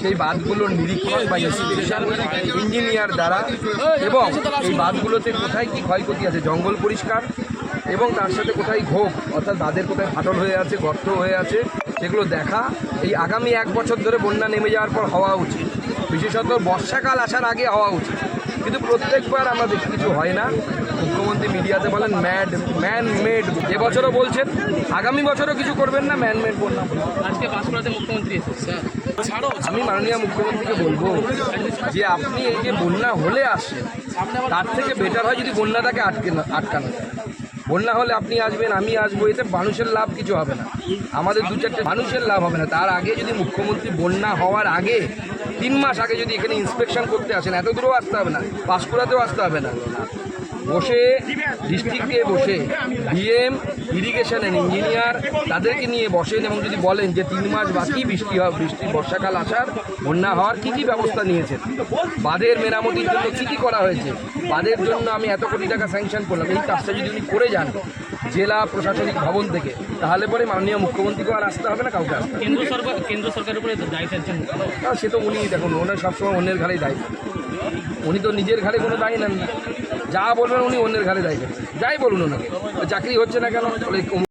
সেই বাঁধগুলোর নিরীক্ষণ বা ইনস্টিটিউশন ইঞ্জিনিয়ার দ্বারা এবং এই বাঁধগুলোতে কোথায় কি ক্ষয়ক্ষতি আছে? জঙ্গল পরিষ্কার এবং তার সাথে কোথায় ঘোপ অর্থাৎ বাঁধের কোথায় ফাটল হয়ে আছে গর্ত হয়ে আছে সেগুলো দেখা। এই আগামী এক বছর ধরে বন্যা নেমে যাওয়ার পর হওয়া উচিত। বিশেষত বর্ষাকাল আসার আগে হওয়া উচিত। কিন্তু প্রত্যেকবার আমরা দেখি কিছু হয় না। মুখ্যমন্ত্রী মিডিয়াতে বলেন ম্যাড ম্যান মেড এবছরও বলছেন আগামী বছরও কিছু করবেন না ম্যান মেড বন্যা আজকে বাঁশকুড়াতে মুখ্যমন্ত্রী আমি মাননীয় মুখ্যমন্ত্রীকে বলব যে আপনি এই যে বন্যা হলে আসছেন তার থেকে বেটার হয় যদি বন্যাটাকে আটকে না- আটকানো যায়। বন্যা হলে আপনি আসবেন, আমি আসব, এতে মানুষের লাভ কিছু হবে না। আমাদের দু চারটে মানুষের লাভ হবে না। তার আগে যদি মুখ্যমন্ত্রী বন্যা হওয়ার আগে তিন মাস আগে যদি এখানে ইন্সপেকশন করতে আসেন এত দূরেও আসতে হবে না পাঁশকুড়াতেও আসতে হবে না। বসে ডিস্ট্রিক্টে বসে ডিএম ইরিগেশনের ইঞ্জিনিয়ার তাদেরকে নিয়ে বসেন এবং যদি বলেন যে তিন মাস বাকি বৃষ্টি হয় বৃষ্টি বর্ষাকাল আসার বন্যা হওয়ার কী কী ব্যবস্থা নিয়েছেন? বাঁধের মেরামতির জন্য কী কী করা হয়েছে? বাঁধের জন্য আমি এত কোটি টাকা স্যাংশন করলাম এই কাজটা যদি উনি করে যান জেলা প্রশাসনিক ভবন থেকে তাহলে পরে মাননীয় মুখ্যমন্ত্রীকেও আর আসতে হবে না কাউকে আসতে কেন্দ্র সরকার কেন্দ্র সরকারের উপরে দায়িত্ব সে তো উনি দেখুন, ওনার সবসময় অন্যের ঘাড়েই দায়ী। উনি তো নিজের ঘাড়ে কোনো দায়ী নেন না। যা বলবেন উনি অন্যের ঘাড়ে দায়ী। যাই বলুন ওনাকে। চাকরি হচ্ছে না কেন?